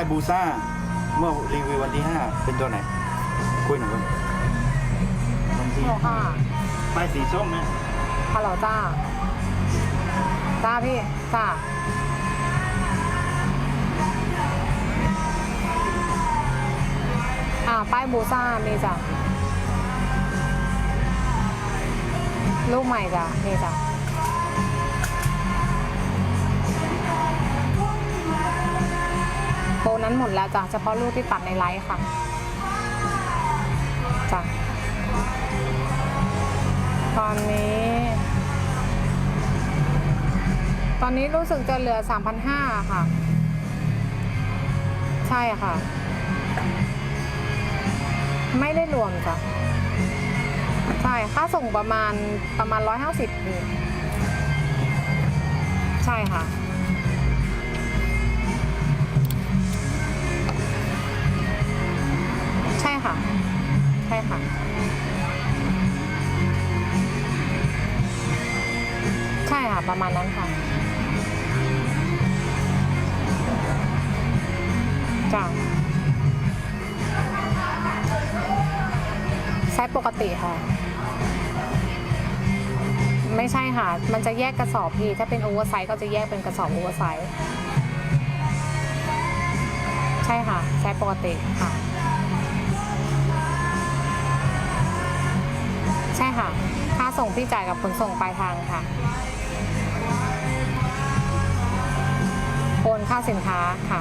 ป้ายบูซ่า เมื่อรีวิววันที่ห้าเป็นตัวไหน คุยหน่อยก่อนวันที่ฮัลโหลค่ะป้ายสีส้มเนี่ยฮัลโหลจ้า จ้าพี่ จ้า อ่า ป้ายบูซ่ามีจ้ะรูปใหม่จ้ะนี่จ้ะ โปรนั้นหมดแล้วจ้ะเฉพาะรูปที่ตัดในไลฟ์ค่ะจ้ะตอนนี้ ตอนนี้รู้สึกจะเหลือ 3,500 ค่ะ ใช่ค่ะ ไม่ได้รวมจ้ะใช่ค่าส่งประมาณประมาณ 150 ใช่ค่ะ ประมาณนั้นค่ะจ้ะไซส์ปกติค่ะ ไม่ใช่ค่ะ มันจะแยกกระสอบพี่ ถ้าเป็นโอเวอร์ไซส์ก็จะแยกเป็นกระสอบโอเวอร์ไซส์ใช่ค่ะไซส์ปกติค่ะ ใช่ค่ะ ค่าส่งพี่จ่ายกับขนส่งปลายทางค่ะ ค่าสินค้าค่ะ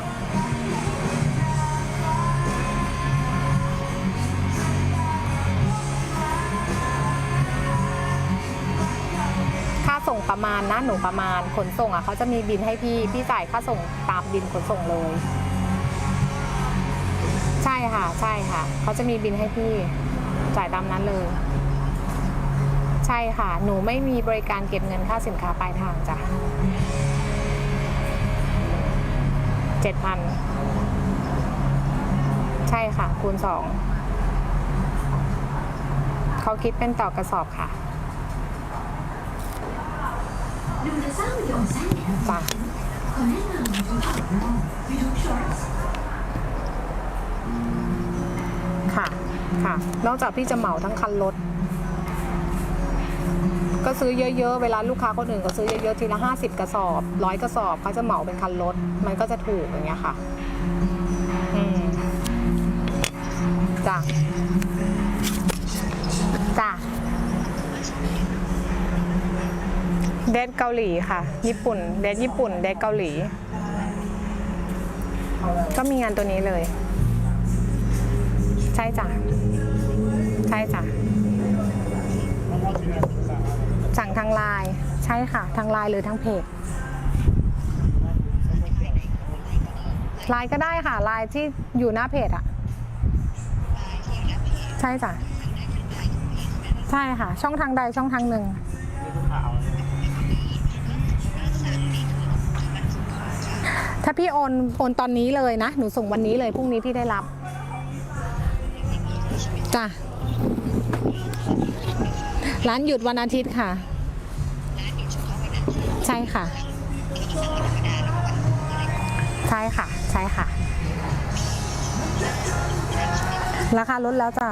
ค่าส่งประมาณนะหนูประมาณขนส่งอะเขาจะมีบินให้พี่ พี่จ่ายค่าส่งตามบินขนส่งเลย ใช่ค่ะ ใช่ค่ะ เขาจะมีบินให้พี่จ่ายตามนั้นเลย ใช่ค่ะ หนูไม่มีบริการเก็บเงินค่าสินค้าปลายทางจ้ะ เจ็ดพันใช่ค่ะ คูณสองเขาคิดเป็นต่อกระสอบค่ะดูจะสร้างวิดีโอสั้นแนวจ้ะขอแนะนำยูทูบวิดีโอช็อตส์ค่ะ ค่ะ นอกจากพี่จะเหมาทั้งคันรถ ก็ซื้อเยอะๆ เวลาลูกค้าคนอื่นก็ซื้อเยอะๆ ทีละห้าสิบกระสอบร้อยกระสอบเขาจะเหมาเป็นคันรถ มันก็จะถูกอย่างเงี้ยค่ะ อืมจ้ะจ้ะเดทเกาหลีค่ะ ญี่ปุ่น เดทญี่ปุ่น เดทเกาหลี ก็มีงานตัวนี้เลย ใช่จ้ะ ใช่จ้ะ สั่งทาง ไลน์ใช่ค่ะ ทางไลน์หรือทางเพจไลน์ก็ได้ค่ะไลน์ที่อยู่หน้าเพจอะใช่จ้ะใช่ค่ะ ช่องทางใดช่องทางหนึ่งถ้าพี่โอนโอนตอนนี้เลยนะ หนูส่งวันนี้เลยพรุ่งนี้พี่ได้รับจ้ะร้านหยุดวันอาทิตย์ค่ะ ค่ะ ใช่ค่ะ ใช่ค่ะ ราคาลดแล้วจ้ะ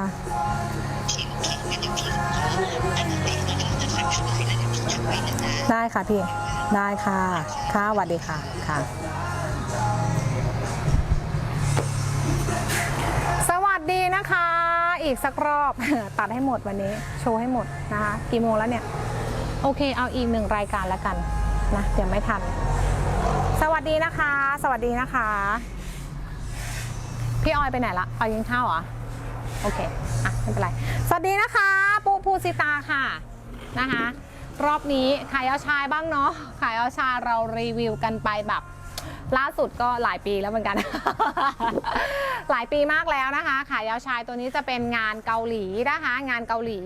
ได้ค่ะพี่ ได้ค่ะ ค่ะสวัสดีค่ะ ค่ะ สวัสดีนะคะ อีกสักรอบ ตัดให้หมดวันนี้ โชว์ให้หมดนะคะ กี่โมงแล้วเนี่ย โอเค เอาอีกหนึ่งรายการแล้วกัน นะเดี๋ยวไม่ทัน สวัสดีนะคะ สวัสดีนะคะ พี่ออยไปไหนละเอายิงข้าวเหรอโอเคอะไม่เป็นไร สวัสดีนะคะ ปูภูสิตาค่ะนะคะ รอบนี้ขายเอาชายบ้างเนาะขายเอาชาเรารีวิวกันไปแบบ ล่าสุดก็หลายปีแล้วเหมือนกัน หลายปีมากแล้วนะคะ ขายาวชายตัวนี้จะเป็นงานเกาหลีนะคะ งานเกาหลี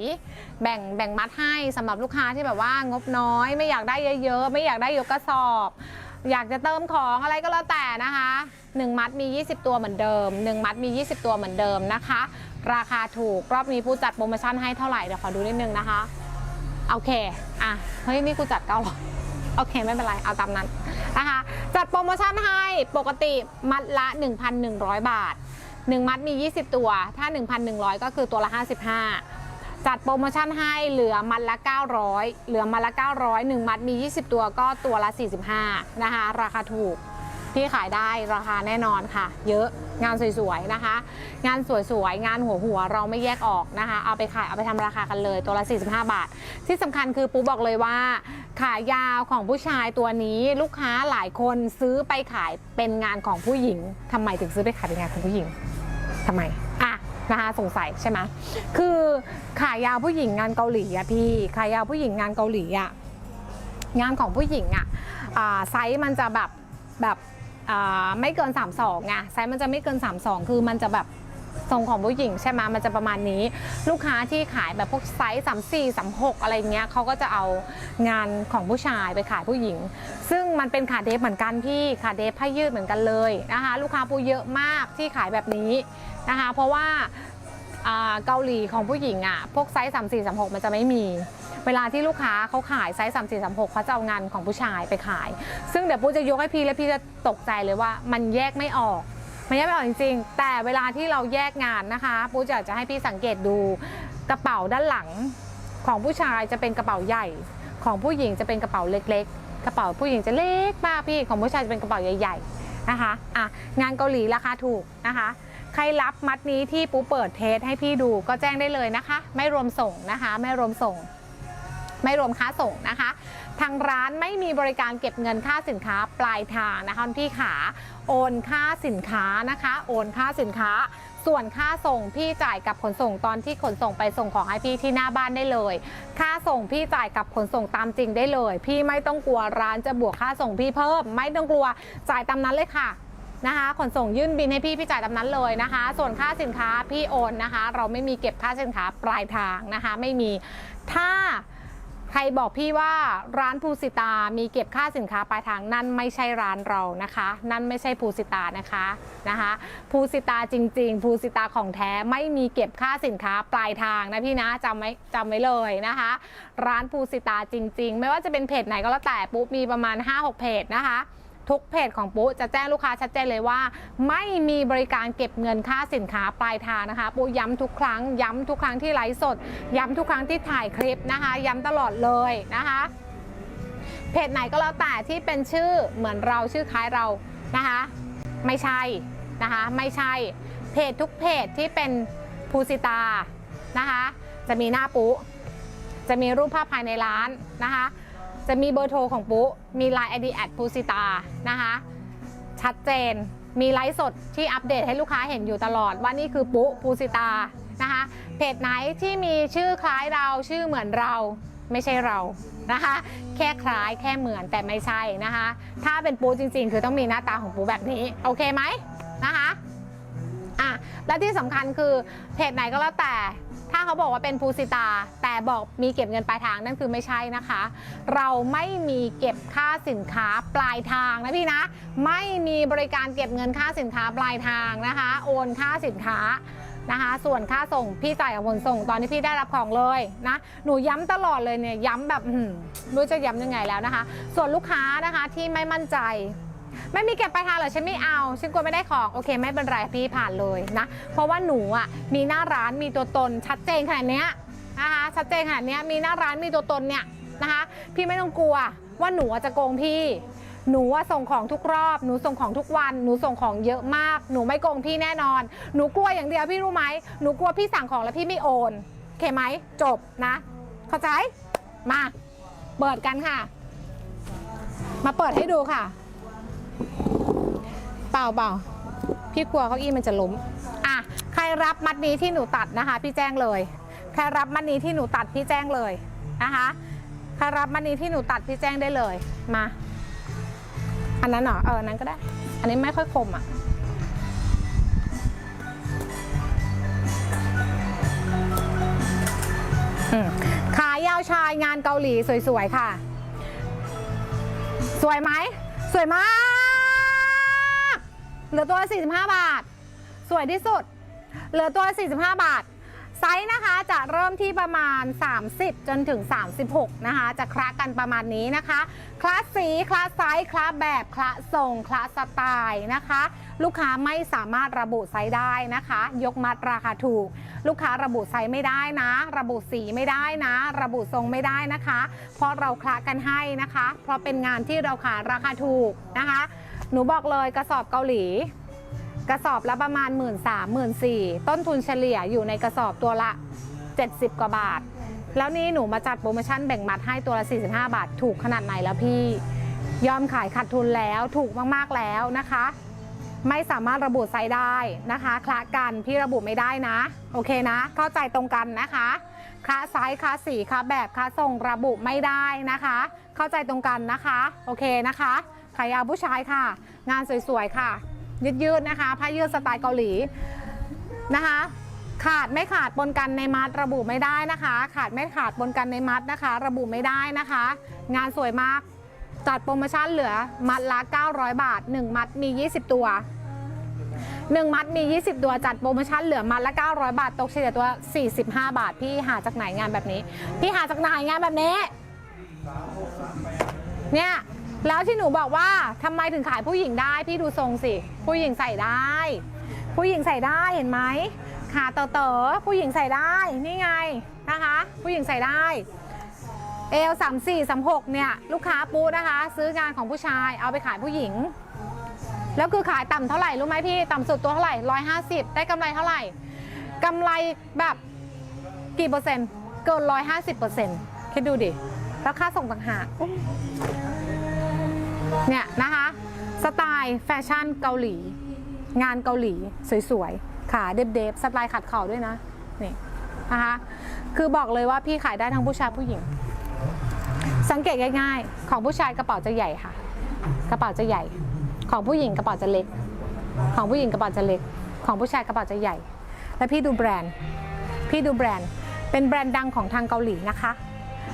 แบ่งแบ่งมัดให้สำหรับลูกค้าที่แบบว่างบน้อย ไม่อยากได้เยอะๆ ไม่อยากได้ยกกระสอบ อยากจะเติมของอะไรก็แล้วแต่นะคะ1มัดมี 20 ตัวเหมือนเดิม 1 มัดมี 20 ตัวเหมือนเดิมนะคะ ราคาถูกรอบนี้ผู้จัดโปรโมชั่นให้เท่าไหร่เดี๋ยวขอดูนิดนึงนะคะโอเค อะ เฮ้ย นี่กูจัดเก้าร้อย โอเคไม่เป็นไร เอาตามนั้นนะคะ จัดโปรโมชั่นให้ปกติมัดละ 1,100 บาท 1 มัดมี 20 ตัว ถ้า 1,100 ก็คือตัวละ 55 จัดโปรโมชั่นให้เหลือมัดละ 900 เหลือมัดละ 900 1 มัดมี 20 ตัวก็ตัวละ 45 นะคะ ราคาถูก พี่ขายได้ราคาแน่นอนค่ะ เยอะงานสวยๆนะคะ งานสวยๆงานหัวหัวๆเราไม่แยกออกนะคะ เอาไปขายเอาไปทำราคากันเลยตัวละ 45 บาท ที่สำคัญคือปูบอกเลยว่า ขายาวของผู้ชายตัวนี้ลูกค้าหลายคนซื้อไปขายเป็นงานของผู้หญิงทำไมถึงซื้อไปขายเป็นงานของผู้หญิงทำไมอะนะคะสงสัยใช่ไหมคือขายาวผู้หญิงงานเกาหลีอะพี่ขายาวผู้หญิงงานเกาหลีอะงานของผู้หญิงอะอ่าไซส์มันจะแบบแบบ ไม่เกิน 32ไงไซส์มันจะไม่เกิน 32 คือมันจะแบบทรงของผู้หญิงใช่ไหมมันจะประมาณนี้ ลูกค้าที่ขายแบบพวกไซส์3 4 3 6อะไรเงี้ยเขาก็จะเอางานของผู้ชายไปขายผู้หญิง ซึ่งมันเป็นขาเดฟเหมือนกันพี่ขาเดฟผ้ายืดเหมือนกันเลยนะคะลูกค้าปูเยอะมากที่ขายแบบนี้นะคะเพราะว่าเกาหลีของผู้หญิงอะพวกไซส์3 4 3 6มันจะไม่มี เวลาที่ลูกค้าเขาขายไซส์3 4 3 6เขาจะเอางานของผู้ชายไปขาย ซึ่งเดี๋ยวปูจะยกให้พี่แล้วพี่จะตกใจเลยว่ามันแยกไม่ออกมันแยกไม่ออกจริงๆ แต่เวลาที่เราแยกงานนะคะปูจะอากจะให้พี่สังเกตดูกระเป๋าด้านหลังของผู้ชายจะเป็นกระเป๋าใหญ่ ของผู้หญิงจะเป็นกระเป๋าเล็ก ๆ กระเป๋าผู้หญิงจะเล็กมากพี่ของผู้ชายจะเป็นกระเป๋าใหญ่ ๆนะคะอะงานเกาหลีราคาถูกนะคะ ใครรับมัดนี้ที่ปูเปิดเทสให้พี่ดูก็แจ้งได้เลยนะคะ ไม่รวมส่งนะคะ ไม่รวมส่ง ไม่รวมค่าส่งนะคะ ทางร้านไม่มีบริการเก็บเงินค่าสินค้าปลายทางนะคะพี่ขาโอนค่าสินค้านะคะ โอนค่าสินค้า ส่วนค่าส่งพี่จ่ายกับขนส่งตอนที่ขนส่งไปส่งของให้พี่ที่หน้าบ้านได้เลย ค่าส่งพี่จ่ายกับขนส่งตามจริงได้เลย พี่ไม่ต้องกลัวร้านจะบวกค่าส่งพี่เพิ่ม ไม่ต้องกลัวจ่ายตามนั้นเลยค่ะนะคะขนส่งยื่นบินให้พี่พี่จ่ายตามนั้นเลยนะคะ ส่วนค่าสินค้าพี่โอนนะคะ เราไม่มีเก็บค่าสินค้าปลายทางนะคะ ไม่มีถ้า ใครบอกพี่ว่าร้านภูสิตามีเก็บค่าสินค้าปลายทางนั่นไม่ใช่ร้านเรานะคะ นั่นไม่ใช่ภูสิตานะคะนะคะภูสิตาจริง ๆ ภูสิตาของแท้ไม่มีเก็บค่าสินค้าปลายทางนะพี่นะจำไว้จำไว้เลยนะคะ ร้านภูสิตาจริง ๆ ไม่ว่าจะเป็นเพจไหนก็แล้วแต่ปุ๊บมีประมาณ 5-6 เพจนะคะ ทุกเพจของปุ๊จะแจ้งลูกค้าชัดเจนเลยว่า ไม่มีบริการเก็บเงินค่าสินค้าปลายทางนะคะ ปุ๊ย้ำทุกครั้ง ย้ำทุกครั้งที่ไลฟ์สด ย้ำทุกครั้งที่ถ่ายคลิปนะคะ ย้ำตลอดเลยนะคะ เพจไหนก็แล้วแต่ที่เป็นชื่อเหมือนเราชื่อคล้ายเรานะคะ ไม่ใช่นะคะ ไม่ใช่เพจทุกเพจที่เป็นภูสิตานะคะ จะมีหน้าปุ๊จะมีรูปภาพภายในร้านนะคะ จะมีเบอร์โทรของปุ๊มี Line ID แอดปูสิตานะคะ ชัดเจนมีไลฟ์สดที่อัปเดตให้ลูกค้าเห็นอยู่ตลอดว่านี่คือปุ๊ปูสิตานะคะเพจไหนที่มีชื่อคล้ายเราชื่อเหมือนเราไม่ใช่เรานะคะ แค่คล้ายแค่เหมือนแต่ไม่ใช่นะคะ ถ้าเป็นปูจริง ๆ คือต้องมีหน้าตาของปูแบบนี้ โอเคไหมนะคะอะและที่สำคัญคือเพจไหนก็แล้วแต่ ถ้าเขาบอกว่าเป็นภูสิตา แต่บอกมีเก็บเงินปลายทางนั่นคือไม่ใช่นะคะ เราไม่มีเก็บค่าสินค้าปลายทางนะพี่นะ ไม่มีบริการเก็บเงินค่าสินค้าปลายทางนะคะ โอนค่าสินค้านะคะ ส่วนค่าส่งพี่จ่ายกับคนส่งตอนที่พี่ได้รับของเลยนะ หนูย้ำตลอดเลยเนี่ย ย้ำแบบอื้อหือไม่รู้จะย้ำยังไงแล้วนะคะ ส่วนลูกค้านะคะที่ไม่มั่นใจ ไม่มีเก็บปลายทางเหรอฉันไม่เอาฉันกลัวไม่ได้ของโอเคไม่เป็นไรพี่ผ่านเลยนะ เพราะว่าหนูอะมีหน้าร้านมีตัวตนชัดเจนขนาดเนี้ยนะคะชัดเจนขนาดเนี้ยมีหน้าร้านมีตัวตนเนี่ยนะคะพี่ไม่ต้องกลัวว่าหนูจะโกงพี่ หนูว่าส่งของทุกรอบ หนูส่งของทุกวัน หนูส่งของเยอะมาก หนูไม่โกงพี่แน่นอน หนูกลัวอย่างเดียวพี่รู้ไหมหนูกลัวพี่สั่งของแล้วพี่ไม่โอนโอเคไหมจบนะ เข้าใจมาเปิดกันค่ะ มาเปิดให้ดูค่ะ เปล่าเปล่าพี่กลัวเก้าอี้มันจะล้มอะใครรับมัดนี้ที่หนูตัดนะคะ พี่แจ้งเลยใครรับมัดนี้ที่หนูตัดพี่แจ้งเลยนะคะใครรับมัดนี้ที่หนูตัดพี่แจ้งได้เลยมา อันนั้นเหรอเออนั้นก็ได้ อันนี้ไม่ค่อยคมอะขายาวชายงานเกาหลีสวยๆค่ะ สวยไหม สวยมาก เหลือตัวละ45 บาท สวยที่สุด เหลือตัวละ45 บาท ไซส์นะคะจะเริ่มที่ประมาณ 30 จนถึง 36 นะคะ จะคละกันประมาณนี้นะคะ คลาสสี คลาสไซส์ คลาสแบบ คลาสทรง คลาสสไตล์นะคะ ลูกค้าไม่สามารถระบุไซส์ได้นะคะ ยกมัดราคาถูก ลูกค้าระบุไซส์ไม่ได้นะ ระบุสีไม่ได้นะ ระบุทรงไม่ได้นะคะ เพราะเราคละกันให้นะคะ เพราะเป็นงานที่เราขายราคาถูกนะคะ หนูบอกเลยกระสอบเกาหลี กระสอบละประมาณ 1 3 0 0 0 0 ต้นทุนเฉลี่ยอยู่ในกระสอบตัวละ 70 กว่าบาท แล้วนี่หนูมาจัดโปรโมชั่นแบ่งมัดให้ตัวละ 45 บาท ถูกขนาดไหนแล้วพี่ ยอมขายขาดทุนแล้วถูกมากๆแล้วนะคะ ไม่สามารถระบุไซส์ได้นะคะคละกันพี่ระบุไม่ได้นะ โอเคนะ เข้าใจตรงกันนะคะคละไซส์คละสีคละแบบคละทรงระบุไม่ได้นะคะ เข้าใจตรงกันนะคะ โอเคนะคะ ขายาวผู้ชายค่ะ งานสวยๆค่ะ ยืดๆนะคะผ้ายืดสไตล์เกาหลีนะคะ ขาดไม่ขาดปนกันในมัดระบุไม่ได้นะคะ ขาดไม่ขาดปนกันในมัดนะคะ ระบุไม่ได้นะคะ งานสวยมากจัดโปรโมชั่นเหลือมัดละ 900 บาท 1 มัดมี 20 ตัว 1 มัดมี 20 ตัวจัดโปรโมชั่นเหลือมัดละ 900 บาท ตกเฉลี่ยตัว 45 บาท พี่หาจากไหนงานแบบนี้ พี่หาจากไหนงานแบบนี้ เนี่ย แล้วที่หนูบอกว่าทำไมถึงขายผู้หญิงได้พี่ดูทรงสิ ผู้หญิงใส่ได้ ผู้หญิงใส่ได้เห็นไหมขาเต๋อๆผู้หญิงใส่ได้นี่ไงนะคะ ผู้หญิงใส่ได้เอลสามสี่สามหกเนี่ยลูกค้าปูนะคะ ซื้องานของผู้ชายเอาไปขายผู้หญิง แล้วคือขายต่ำเท่าไหร่รู้ไหมพี่ต่ำสุดตัวเท่าไหร่ร้อยห้าสิบได้กำไรเท่าไหร่กำไรแบบกี่เปอร์เซ็นต์เกินร้อยห้าสิบเปอร์เซ็นต์คิดดูดิแล้วค่าส่งต่างหาก เนี่ยนะคะ สไตล์แฟชั่นเกาหลี งานเกาหลีสวยๆ ขาเดฟๆสไตล์ขัดเข่าด้วยนะ นี่นะคะคือบอกเลยว่าพี่ขายได้ทั้งผู้ชายผู้หญิง สังเกตง่ายๆ ของผู้ชายกระเป๋าจะใหญ่ค่ะ กระเป๋าจะใหญ่ ของผู้หญิงกระเป๋าจะเล็ก ของผู้หญิงกระเป๋าจะเล็ก ของผู้ชายกระเป๋าจะใหญ่ แล้วพี่ดูแบรนด์ พี่ดูแบรนด์ เป็นแบรนด์ดังของทางเกาหลีนะคะ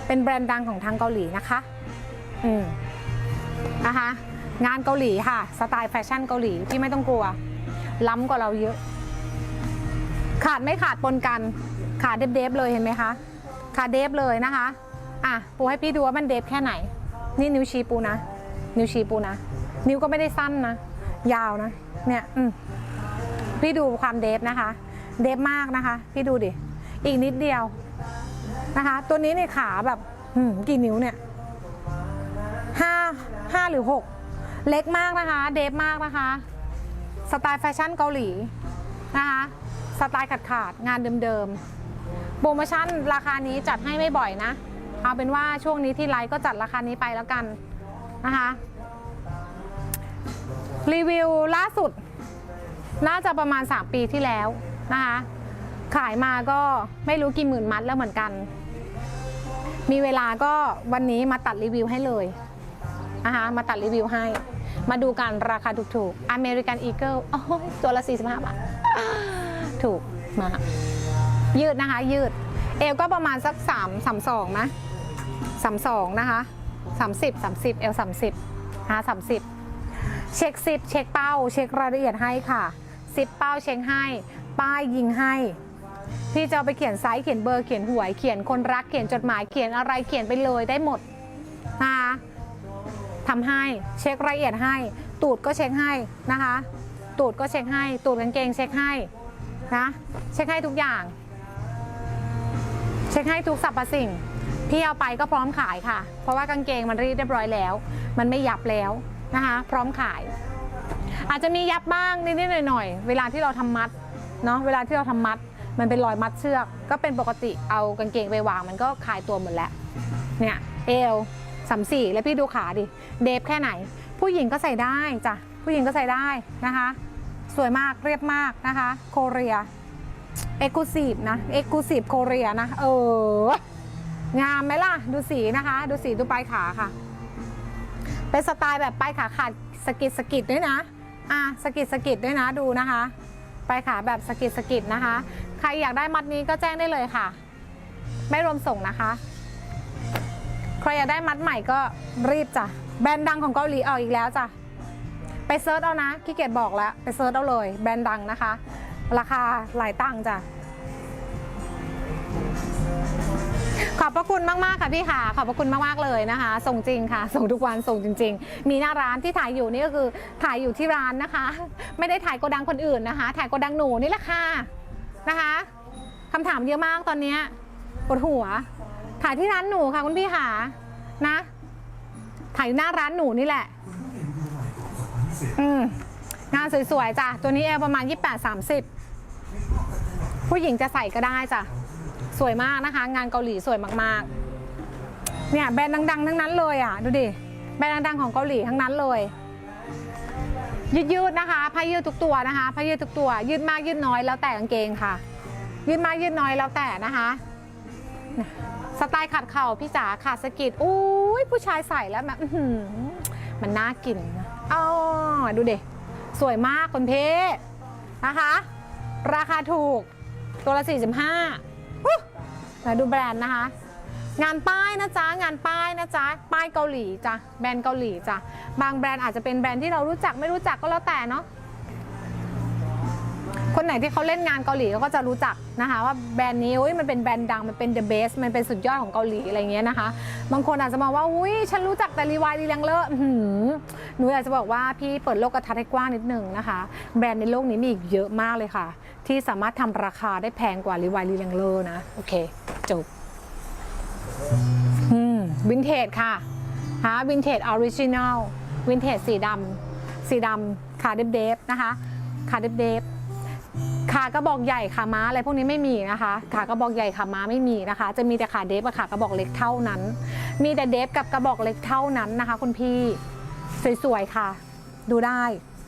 เป็นแบรนด์ดังของทางเกาหลีนะคะ อืม นะคะ งานเกาหลีค่ะ สไตล์แฟชั่นเกาหลีพี่ไม่ต้องกลัว ล้ำกว่าเราเยอะ ขาดไม่ขาดปนกัน ขาดเดฟๆเลยเห็นไหมคะ ขาดเดฟเลยนะคะ อะ ปูให้พี่ดูว่ามันเดฟแค่ไหน นี่นิ้วชี้ปูนะ นิ้วชี้ปูนะ นิ้วก็ไม่ได้สั้นนะ ยาวนะ เนี่ย อืมพี่ดูความเดฟนะคะ เดฟมากนะคะ พี่ดูดิ อีกนิดเดียวนะคะ ตัวนี้เนี่ยขาแบบกี่นิ้วเนี่ย ห้าห้าหรือหกเล็กมากนะคะ เดฟมากนะคะ สไตล์แฟชั่นเกาหลีนะคะ สไตล์ขาดขาดๆงานเดิมๆ โปรโมชั่นราคานี้จัดให้ไม่บ่อยนะ เอาเป็นว่าช่วงนี้ที่ไลฟ์ก็จัดราคานี้ไปแล้วกันนะคะ รีวิวล่าสุด น่าจะประมาณ 3 ปีที่แล้วนะคะ ขายมาก็ไม่รู้กี่หมื่นมัดแล้วเหมือนกันมีเวลาก็วันนี้มาตัดรีวิวให้เลย นะคะมาตัดรีวิวให้ มาดูกันราคาถูกๆอเมริกันอีเกิลโอ้ยตัวละ 45 บาท ถูกมากยืดนะคะยืด เอวก็ประมาณสัก 3 3 2นะ32นะคะ30 30 เอว30นะคะ30 เช็คซิปเช็คเป้า เช็ครายละเอียดให้ค่ะซิปเป้าเช็คให้ ป้ายยิงให้พี่จะไปเขียนไซส์เขียนเบอร์เขียนหวยเขียนคนรักเขียนจดหมายเขียนอะไรเขียนไปเลยได้หมดนะคะ ทำให้เช็ครายละเอียดให้ ตูดก็เช็คให้นะคะ ตูดก็เช็คให้ ตูดกางเกงเช็คให้นะเช็คให้ทุกอย่าง เช็คให้ทุกสรรพสิ่งพี่เอาไปก็พร้อมขายค่ะ เพราะว่ากางเกงมันรีดเรียบร้อยแล้ว มันไม่ยับแล้วนะคะ พร้อมขาย อาจจะมียับบ้างนิดๆหน่อยๆเวลาที่เราทำมัดเนาะเวลาที่เราทำมัด มันเป็นรอยมัดเชือก ก็เป็นปกติเอากางเกงไปวาง มันก็คลายตัวหมดแล้วเนี่ยเอว สามสี่แล้วพี่ดูขาดิ เดฟแค่ไหน ผู้หญิงก็ใส่ได้จ้ะ ผู้หญิงก็ใส่ได้นะคะ สวยมากเรียบมากนะคะ โคเรีย เอ็กซ์คลูซีฟนะเอ็กซ์คลูซีฟโคเรียนะ เออ งามไหมล่ะ ดูสีนะคะ ดูสีดูปลายขาค่ะ เป็นสไตล์แบบปลายขาขาดสกิดสกิดด้วยนะ อะสกิดสกิดด้วยนะดูนะคะปลายขาแบบสกิดสกิดนะคะ ใครอยากได้มัดนี้ก็แจ้งได้เลยค่ะ ไม่รวมส่งนะคะ ครอยากได้มัดใหม่ก็รีบจ้ะ แบรนด์ดังของเกาหลีออกอีกแล้วจ้ะ ไปเซิร์ชเอานะขี้เกียจบอกแล้ว ไปเซิร์ชเอาเลย แบรนด์ดังนะคะ ราคาหลายตังค์จ้ะ ขอบพระคุณมากๆค่ะพี่ค่ะ ขอบพระคุณมากๆเลยนะคะ ส่งจริงค่ะ ส่งทุกวันส่งจริง ๆ มีหน้าร้านที่ถ่ายอยู่นี่ก็คือถ่ายอยู่ที่ร้านนะคะ ไม่ได้ถ่ายโกดังคนอื่นนะคะ ถ่ายโกดังหนูนี่แหละค่ะนะคะคำถามเยอะมากตอนนี้ปวดหัว ถ่ายที่ร้านหนูค่ะคุณพี่ค่ะนะ ถ่ายอยู่หน้าร้านหนูนี่แหละ อืมงานสวยๆจ้ะ ตัวนี้เอวประมาณ 28-30 ผู้หญิงจะใส่ก็ได้จ้ะ สวยมากนะคะ งานเกาหลีสวยมากๆ เนี่ยแบรนด์ดังๆ ทั้งนั้นเลยอะ ดูดิ แบรนด์ดังๆ ของเกาหลีทั้งนั้นเลย ยืดๆนะคะผ้ายืดทุกตัวนะคะผ้ายืดทุกตัว ยืดมากยืดน้อยแล้วแต่กางเกงค่ะ ยืดมากยืดน้อยแล้วแต่นะคะ สไตล์ขัดเข่าพี่จ๋าขาดสกิดอุ้ยผู้ชายใส่แล้วแบบมันน่ากินอ๋อดูเดิสวยมากคุณเพนะคะ ราคาถูกตัวละ 45มาดูแบรนด์นะคะ งานป้ายนะจ๊ะ งานป้ายนะจ๊ะ ป้ายเกาหลีจ้ะ แบรนด์เกาหลีจ้ะ บางแบรนด์อาจจะเป็นแบรนด์ที่เรารู้จักไม่รู้จักก็แล้วแต่เนาะ ไหนที่เขาเล่นงานเกาหลีเขาก็จะรู้จักนะคะว่าแบรนด์นี้อุ้ยมันเป็นแบรนด์ดังมันเป็น the best มันเป็นสุดยอดของเกาหลีอะไรเงี้ยนะคะบางคนอาจจะมองว่าอุ้ยฉันรู้จักแต่รีวายรีแลงเลอร์หนูอยากจะบอกว่าพี่เปิดโลกทัศน์ให้กว้างนิดนึงนะคะ แบรนด์ในโลกนี้มีอีกเยอะมากเลยค่ะ ที่สามารถทำราคาได้แพงกว่ารีวายรีแลงเลอร์นะโอเคจบวินเทจค่ะฮะวินเทจออริจินัลวินเทจสีดำสีดำขาเดฟเดฟนะคะขาเดฟเดฟ ขากระบอกใหญ่ขาม้าอะไรพวกนี้ไม่มีนะคะ ขากระบอกใหญ่ขาม้าไม่มีนะคะ จะมีแต่ขาเดฟกับขากระบอกเล็กเท่านั้น มีแต่เดฟกับกระบอกเล็กเท่านั้นนะคะคุณพี่สวยๆค่ะ ดูได้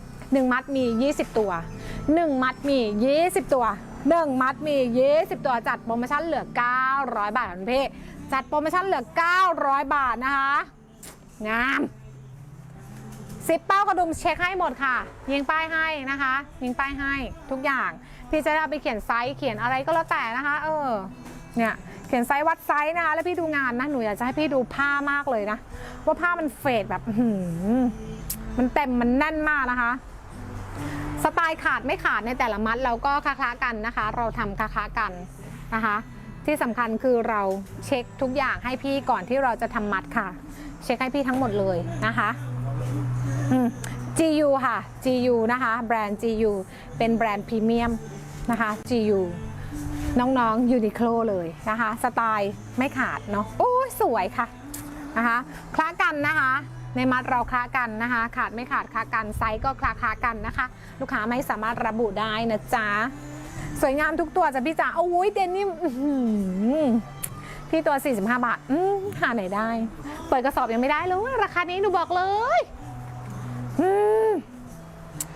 1 มัดมี 20 ตัว 1 มัดมี 20 ตัว 1 มัดมี 20 ตัวจัดโปรโมชั่นเหลือ 900 บาทคุณพี่จัดโปรโมชั่นเหลือ 900 บาทนะคะงาม ซิปเป้ากระดุมเช็คให้หมดค่ะ ยิงป้ายให้นะคะ ยิงป้ายให้ทุกอย่าง พี่จะได้เอาไปเขียนไซส์เขียนอะไรก็แล้วแต่นะคะ เออเนี่ยเขียนไซส์วัดไซส์นะคะแล้วพี่ดูงานนะหนูอยากจะให้พี่ดูผ้ามากเลยนะว่าผ้ามันเฟดแบบหืมันเต็มมันแน่นมากนะคะ สไตล์ขาดไม่ขาดในแต่ละมัดเราก็คล้าๆกันนะคะ เราทำคล้าๆกันนะคะ ที่สำคัญคือเราเช็คทุกอย่างให้พี่ก่อนที่เราจะทำมัดค่ะ เช็คให้พี่ทั้งหมดเลยนะคะ อืม GU ค่ะ GU นะคะ แบรนด์ GU เป็นแบรนด์พรีเมียมนะคะ GU น้องๆยูนิโคลเลยนะคะ สไตล์ไม่ขาดเนาะโอ้ยสวยค่ะนะคะคล้ากันนะคะ ในมัดเราคล้ากันนะคะ ขาดไม่ขาดคล้ากันไซส์ก็คล้าคล้ากันนะคะ ลูกค้าไม่สามารถระบุได้นะจ๊ะสวยงามทุกตัวจ้ะพี่จ๋าโอ้ยเดนนี่พี่ตัว 45 บาทหาไหนได้ เปิดกระสอบยังไม่ได้เลยราคานี้หนูบอกเลย อืม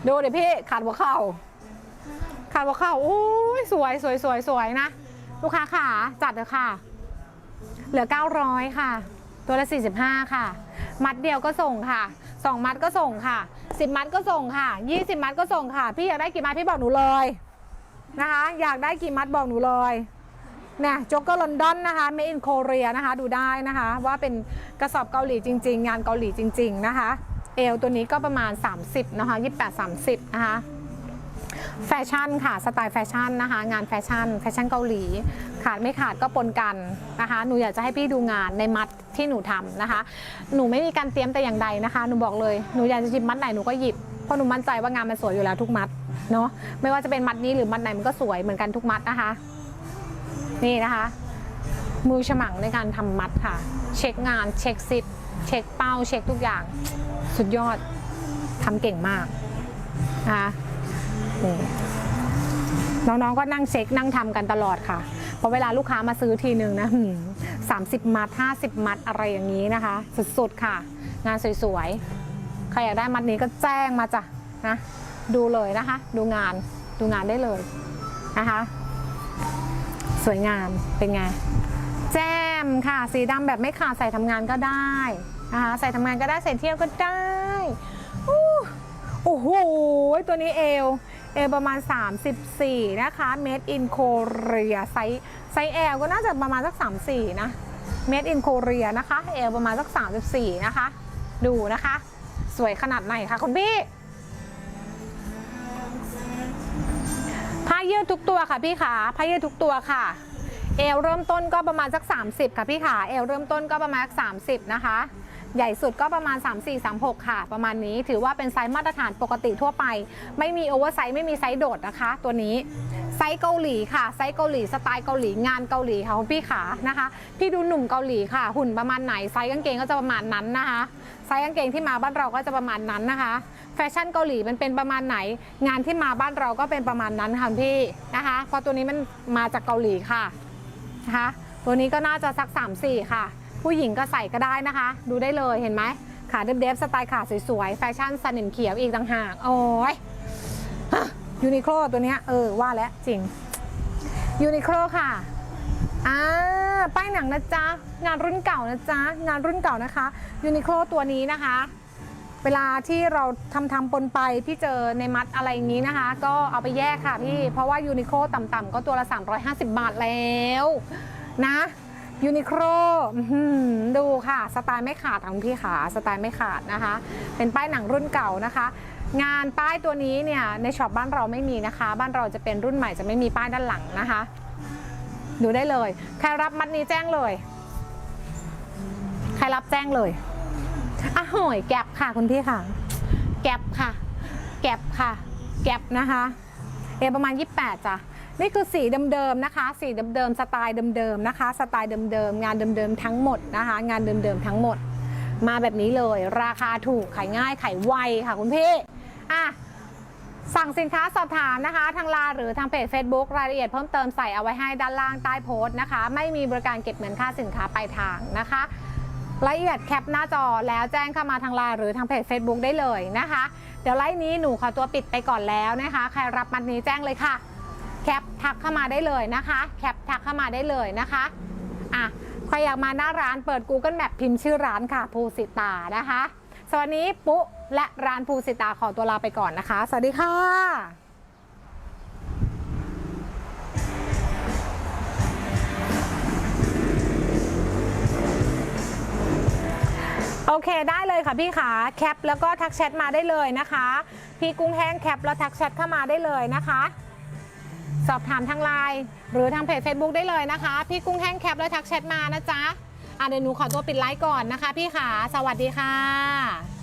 ดูเดี๋ยวพี่ขาดหัวเข่าขาดหัวเข่าโอ้ยสวยสวยสวยสวยนะ ลูกค้าขาจัดเลยค่ะ เหลือ 900 ค่ะ ตัวละ 45 ค่ะ มัดเดียวก็ส่งค่ะ2มัดก็ส่งค่ะ 10 มัดก็ส่งค่ะ 20 มัดก็ส่งค่ะ พี่อยากได้กี่มัดพี่บอกหนูเลยนะคะ อยากได้กี่มัดบอกหนูเลยเนี่ยจ็อกเกอร์ลอนดอนนะคะ made in Korea นะคะ ดูได้นะคะ ว่าเป็นกระสอบเกาหลีจริง ๆ งานเกาหลีจริง ๆ นะคะ เอวตัวนี้ก็ประมาณ 30นะคะ28-30นะคะแฟชั่นค่ะสไตล์แฟชั่นนะคะ งานแฟชั่น แฟชั่นเกาหลี ขาดไม่ขาดก็ปนกันนะคะ หนูอยากจะให้พี่ดูงานในมัดที่หนูทำนะคะ หนูไม่มีการเตรียมแต่อย่างใดนะคะ หนูบอกเลยหนูอยากจะหยิบมัดไหนหนูก็หยิบเพราะหนูมั่นใจว่างานมันสวยอยู่แล้วทุกมัดเนาะไม่ว่าจะเป็นมัดนี้หรือมัดไหนมันก็สวยเหมือนกันทุกมัดนะคะ นี่นะคะ มือฉมังในการทำมัดค่ะ เช็คงานเช็คซิป เช็คเป้าเช็คทุกอย่าง สุดยอดทำเก่งมากนะคะน้องๆก็นั่งเช็คนั่งทำกันตลอดค่ะพราะเวลาลูกค้ามาซื้อทีนึงนะสามสิบมัดห้าสิบมัดอะไรอย่างนี้นะคะ สุดๆค่ะ งานสวยๆ ใครอยากได้มัดนี้ก็แจ้งมาจ้ะนะดูเลยนะคะ ดูงานดูงานได้เลยนะคะ สวยงามเป็นไง แจมค่ะ สีดำแบบไม่ขาดใส่ทำงานก็ได้นะคะใส่ทำงานก็ได้ใส่เที่ยวก็ได้อู้โอ้โหตัวนี้เอวเอวประมาณ 34 นะคะ made in Korea ไซส์ไซส์ L ก็น่าจะประมาณสัก 34 นะ made in Korea นะคะเอวประมาณสัก 34 นะคะ ดูนะคะ สวยขนาดไหนคะคุณพี่ผ้ายืดทุกตัวค่ะพี่ขาผ้ายืดทุกตัวค่ะ เอวเริ่มต้นก็ประมาณสัก 30 ค่ะพี่ขาเอวเริ่มต้นก็ประมาณสัก30 นะคะ ใหญ่สุดก็ประมาณ 3 4 3 6 ค่ะ ประมาณนี้ถือว่าเป็นไซส์มาตรฐานปกติทั่วไป ไม่มีโอเวอร์ไซส์ไม่มีไซส์โดดนะคะ ตัวนี้ไซส์เกาหลีค่ะไซส์เกาหลีสไตล์เกาหลีงานเกาหลีค่ะคุณพี่ขานะคะ พี่ดูหนุ่มเกาหลีค่ะ หุ่นประมาณไหนไซส์กางเกงก็จะประมาณนั้นนะคะไซส์กางเกงที่มาบ้านเราก็จะประมาณนั้นนะคะ แฟชั่นเกาหลีมันเป็นประมาณไหน งานที่มาบ้านเราก็เป็นประมาณนั้นค่ะพี่นะคะเพราะตัวนี้มันมาจากเกาหลีค่ะ นะคะ ตัวนี้ก็น่าจะสัก 3 4 ค่ะ ผู้หญิงก็ใส่ก็ได้นะคะ ดูได้เลยเห็นไหมขาเดฟๆสไตล์ขาสวยๆ แฟชั่นสนิมเขียวอีกต่างหาก โอ้ยยูนิโคลตัวเนี้ยเออ ว่าแล้วจริงยูนิโคลค่ะอ่าป้ายหนังนะจ๊ะ งานรุ่นเก่านะจ๊ะ งานรุ่นเก่านะคะยูนิโคลตัวนี้นะคะ เวลาที่เราทำทำปนไปพี่เจอในมัดอะไรนี้นะคะ ก็เอาไปแยกค่ะพี่ เพราะว่ายูนิโคต่ำๆก็ตัวละ 350 บาทแล้วนะยูนิโคลดูค่ะ สไตล์ไม่ขาดค่ะคุณพี่ขาสไตล์ไม่ขาดนะคะ เป็นป้ายหนังรุ่นเก่านะคะ งานป้ายตัวนี้เนี่ยในช็อปบ้านเราไม่มีนะคะ บ้านเราจะเป็นรุ่นใหม่จะไม่มีป้ายด้านหลังนะคะ ดูได้เลย ใครรับมัดนี้แจ้งเลย ใครรับแจ้งเลย อะโหยแก็บค่ะคุณพี่ค่ะ แก็บค่ะ แก็บค่ะ แก็บนะคะเอประมาณ 28จ้ะนี่คือสีเดิมๆนะคะ สีเดิมๆสไตล์เดิมๆนะคะ สไตล์เดิมๆงานเดิมๆทั้งหมดนะคะ งานเดิมๆทั้งหมด มาแบบนี้เลย ราคาถูกขายง่ายขายไวค่ะคุณพี่อะสั่งสินค้าสอบถามนะคะ ทางไลน์หรือทางเพจ Facebook รายละเอียดเพิ่มเติมใส่เอาไว้ให้ด้านล่างใต้โพสต์นะคะ ไม่มีบริการเก็บเงินค่าสินค้าปลายทางนะคะ ละเอียดแคปหน้าจอแล้วแจ้งเข้ามาทางไลน์หรือทางเพจ Facebook ได้เลยนะคะ เดี๋ยวไลน์นี้หนูขอตัวปิดไปก่อนแล้วนะคะ ใครรับมัดนี้แจ้งเลยค่ะ แคปทักเข้ามาได้เลยนะคะ แคปทักเข้ามาได้เลยนะคะอะใครอยากมาหน้าร้านเปิด Google Map พิมพ์ชื่อร้านค่ะภูสิตานะคะสวัสดีปุ๊และร้านภูสิตาขอตัวลาไปก่อนนะคะ สวัสดีค่ะ โอเคได้เลยค่ะพี่ขาแคปแล้วก็ทักแชทมาได้เลยนะคะ พี่กุ้งแห้งแคปแล้วทักแชทเข้ามาได้เลยนะคะ สอบถามทางไลน์หรือทางเพจ Facebook ได้เลยนะคะ พี่กุ้งแห้งแคปแล้วทักแชทมานะจ๊ะอะเดี๋ยวหนูขอตัวปิดไลฟ์ก่อนนะคะ พี่ขาสวัสดีค่ะ